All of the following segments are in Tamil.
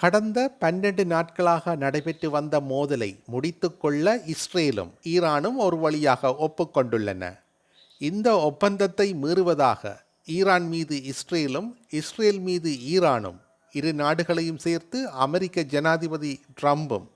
கடந்த பன்னெண்டு நாட்களாக நடைபெற்று வந்த மோதலை முடித்துக்கொள்ள இஸ்ரேலும் ஈரானும் ஒரு வழியாக ஒப்புக்கொண்டுள்ளன. இந்த ஒப்பந்தத்தை மீறுவதாக ஈரான் மீது இஸ்ரேலும் இஸ்ரேல் மீது ஈரானும் இரு நாடுகளையும் சேர்த்து அமெரிக்க ஜனாதிபதி ட்ரம்பும்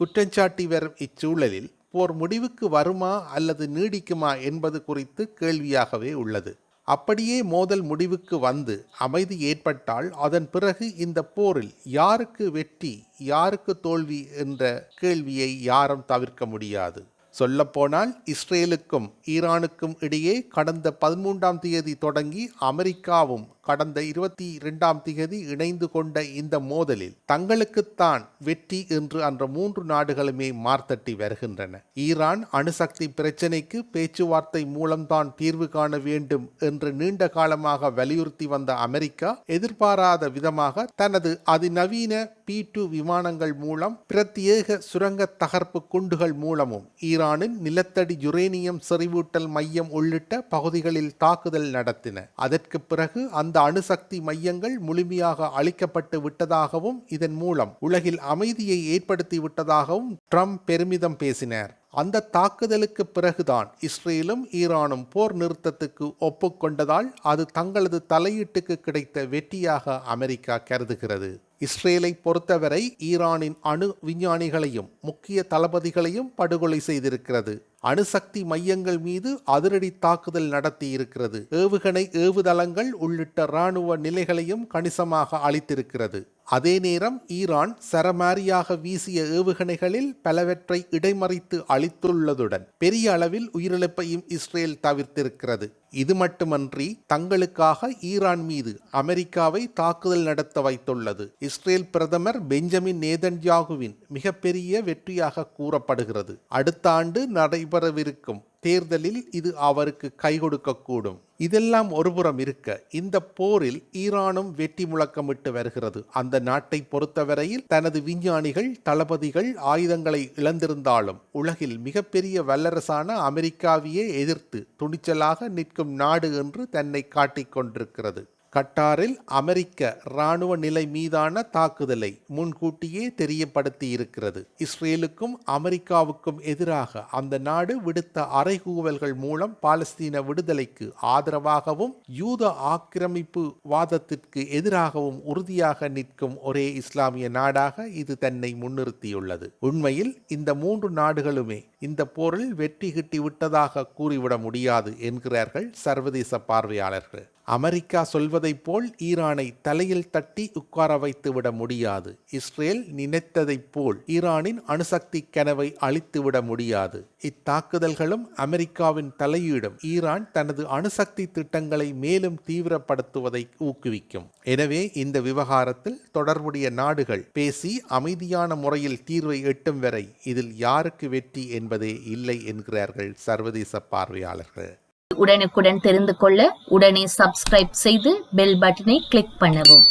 குற்றஞ்சாட்டி வரும் இச்சூழலில் போர் முடிவுக்கு வருமா அல்லது நீடிக்குமா என்பது குறித்து கேள்வியாகவே உள்ளது. அப்படியே மோதல் முடிவுக்கு வந்து அமைதி ஏற்பட்டால் அதன் பிறகு இந்த போரில் யாருக்கு வெற்றி யாருக்கு தோல்வி என்ற கேள்வியை யாரும் தவிர்க்க முடியாது. சொல்லப்போனால் இஸ்ரேலுக்கும் ஈரானுக்கும் இடையே கடந்த பதிமூன்றாம் தேதி தொடங்கி அமெரிக்காவும் கடந்த இருபத்தி இரண்டாம் தேதி இணைந்து கொண்ட இந்த மோதலில் தங்களுக்குத்தான் வெற்றி என்று அன்ற மூன்று நாடுகளுமே மார்த்தட்டி வருகின்றன. ஈரான் அணுசக்தி பிரச்சினைக்கு பேச்சுவார்த்தை மூலம்தான் தீர்வு காண வேண்டும் என்று நீண்ட காலமாக வலியுறுத்தி வந்த அமெரிக்கா எதிர்பாராத விதமாக தனது அதிநவீன பி டூ விமானங்கள் மூலம் பிரத்யேக சுரங்க தகர்ப்பு குண்டுகள் மூலமும் ஈரானின் நிலத்தடி யுரேனியம் செறிவூட்டல் மையம் உள்ளிட்ட பகுதிகளில் தாக்குதல் நடத்தின. அதற்கு பிறகு அந்த அணுசக்தி மையங்கள் முழுமையாக அழிக்கப்பட்டு விட்டதாகவும் இதன் மூலம் உலகில் அமைதியை ஏற்படுத்தி விட்டதாகவும் ட்ரம்ப் பெருமிதம் பேசினார். அந்த தாக்குதலுக்கு பிறகுதான் இஸ்ரேலும் ஈரானும் போர் நிறுத்தத்துக்கு ஒப்புக்கொண்டதால் அது தங்களது தலையீட்டுக்கு கிடைத்த வெற்றியாக அமெரிக்கா கருதுகிறது. இஸ்ரேலை பொறுத்தவரை ஈரானின் அணு விஞ்ஞானிகளையும் முக்கிய தளபதிகளையும் படுகொலை செய்திருக்கிறது. அணுசக்தி மையங்கள் மீது அதிரடி தாக்குதல் நடத்தி இருக்கிறது ஏவுகணை ஏவுதளங்கள் உள்ளிட்ட இராணுவ நிலைகளையும் கணிசமாக அளித்திருக்கிறது அதே நேரம் ஈரான் சரமாரியாக வீசிய ஏவுகணைகளில் பலவற்றை இடைமறித்து அளித்துள்ளதுடன் பெரிய அளவில் உயிரிழப்பையும் இஸ்ரேல் தவிர்த்திருக்கிறது. இது மட்டுமன்றி தங்களுக்காக ஈரான் மீது அமெரிக்காவை தாக்குதல் நடத்த வைத்துள்ளது. இஸ்ரேல் பிரதமர் பெஞ்சமின் நேதன்யாகுவின் மிகப்பெரிய வெற்றியாக கூறப்படுகிறது. அடுத்த ஆண்டு நடைபெறவிருக்கும் தேர்தலில் இது அவருக்கு கை கொடுக்கக்கூடும். இதெல்லாம் ஒருபுறம் இருக்க இந்த போரில் ஈரானும் வெற்றி முழக்கமிட்டு வருகிறது. அந்த நாட்டை பொறுத்தவரையில் தனது விஞ்ஞானிகள் தளபதிகள் ஆயுதங்களை இழந்திருந்தாலும் உலகில் மிகப்பெரிய வல்லரசான அமெரிக்காவையே எதிர்த்து துணிச்சலாக நிற்கும் நாடு என்று தன்னை காட்டிக் கொண்டிருக்கிறது. கட்டாரில் அமெரிக்க இராணுவ நிலை மீதான தாக்குதலை முன்கூட்டியே தெரியப்படுத்தி இருக்கிறது இஸ்ரேலுக்கும் அமெரிக்காவுக்கும் எதிராக அந்த நாடு விடுத்த அறைகூவல்கள் மூலம் பாலஸ்தீன விடுதலைக்கு ஆதரவாகவும் யூத ஆக்கிரமிப்பு வாதத்திற்கு எதிராகவும் உறுதியாக நிற்கும் ஒரே இஸ்லாமிய நாடாக இது தன்னை முன்னிறுத்தியுள்ளது. உண்மையில் இந்த மூன்று நாடுகளுமே இந்த போரில் வெற்றி கிட்டி விட்டதாக கூறிவிட முடியாது என்கிறார்கள் சர்வதேச பார்வையாளர்கள். அமெரிக்கா சொல்வதைப் போல் ஈரானை தலையில் தட்டி உட்கார வைத்து விட முடியாது. இஸ்ரேல் நினைத்ததைப் போல் ஈரானின் அணுசக்தி கனவை அழித்துவிட முடியாது. இத்தாக்குதல்களும் அமெரிக்காவின் தலையீடும் ஈரான் தனது அணுசக்தி திட்டங்களை மேலும் தீவிரப்படுத்துவதை ஊக்குவிக்கும். எனவே இந்த விவகாரத்தில் தொடர்புடைய நாடுகள் பேசி அமைதியான முறையில் தீர்வை எட்டும் வரை இதில் யாருக்கு வெற்றி என்பதே இல்லை என்கிறார்கள் சர்வதேச பார்வையாளர்கள். உடனுக்குடன் தெரிந்து கொள்ள உடனே சப்ஸ்கிரைப் செய்து பெல் பட்டனை கிளிக் பண்ணவும்.